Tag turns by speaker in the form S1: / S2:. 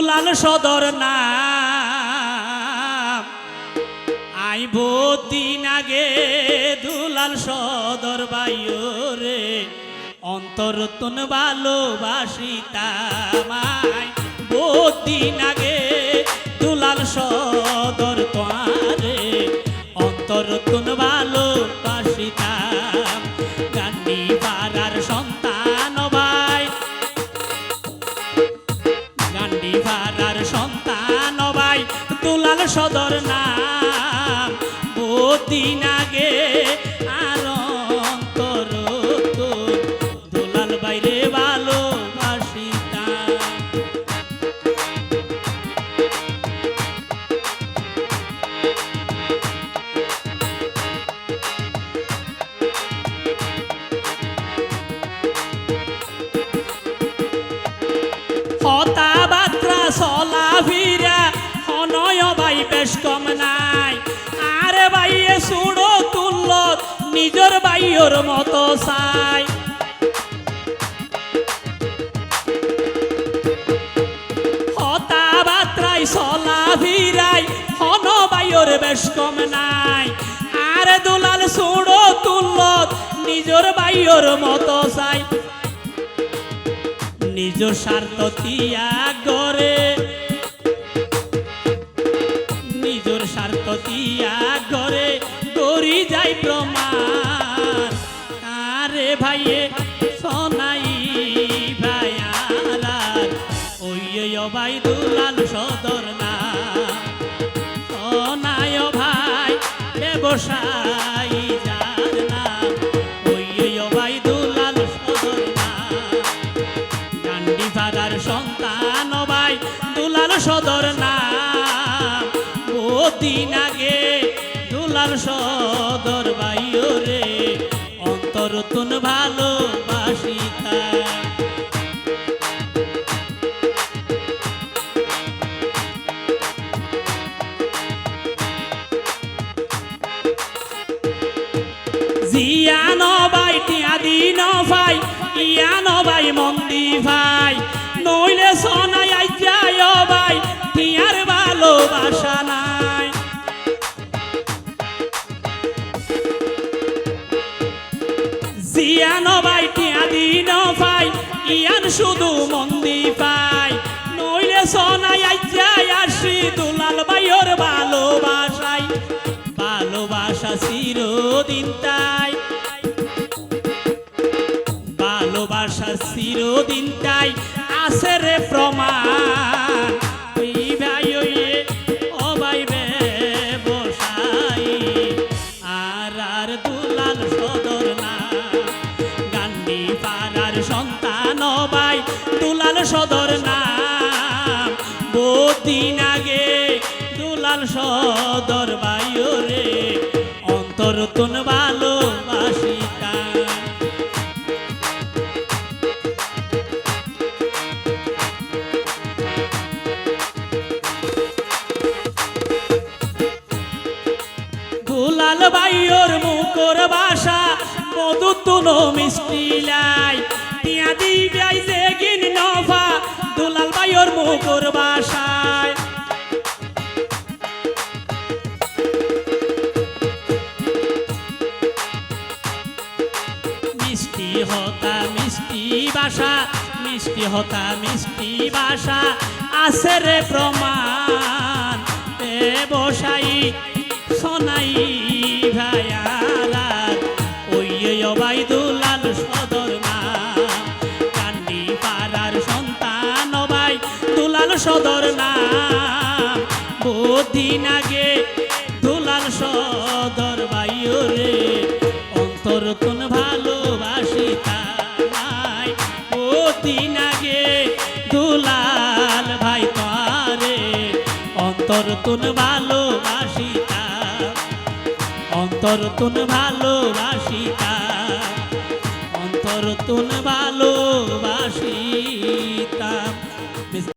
S1: দুলাল সদর নাম। আইব দিন আগে দুলাল সদর বাইও রে অন্তর তুন ভালোবাসিতামাই দিন আগে দুলাল সদর তোয়ারে অন্তর তুন ভালোবাসিতাম দুলাল সদর নাম বহুদিন আগে আর অন্তর তোর। দুলাল বাইরে ভালোবাসিতাম হতাবাত্রা কম নাই। আরে ভাইয়ে সুড়ো তুল্ল নিজর ভাইয়র মতো ভাইয়র বেশ কম নাই। আরে দুলাল সুড়ো তুল্ল নিজর ভাইয়র মতো চাই। নিজ স্বার্থ ত্যাগ করে স্বার্থ ত্যাগ করে করি যাই প্রমাণ। আরে ভাইয়ে, সোনাই ভাইয়ালার ওই ভাই দুলাল সদর না। সোনায় ভাই ব্যবসায়ী না। সন্তান ভাই দুলাল সদর নাম বহুদিন আগে দুলাল সদর ভাইও রে, অন্তর তুন ভালোবাসিতা জিয়ান বাই, টিয়া দিন ভাই ইয়ান ভাই মন্দি ভাই। জিয়ান ভাই টিয়া দিন ভাই ইয়ান শুধু মন্দি ভাই নইলে সনাই আই যায় আসি, দুলাল ভাইয়ের ভালোবাসাই। ভালোবাসা চিরদিন তাই। ভালোবাসা চিরদিন তাই। আছে রে প্রমাণ। দুলাল সদর ভাইও রে অন্তর তুন ভালোবাসিতা। দুলাল ভাইওর মুখর বাসা মধু তুনো মিষ্টি লাই। টিয়া দিবাই গিন নফা দুলাল ভাইওর মুখর বাসায় হতা মিষ্টি বাসা, মিষ্টি হতা মিষ্টি বাসা, আছে রে প্রমাণ। এ বসাই সোনাই ভাইয়ালার ওই অবাই দুলাল সদর নাম কান্ডি পাড়ার সন্তান ভাই দুলাল সদর নাম বহুদিন আগে দুলাল সদর ভাইও অন্তর তুন ভালোবাসিতা। অন্তর তুন ভালোবাসিতা। অন্তর তুন ভালোবাসি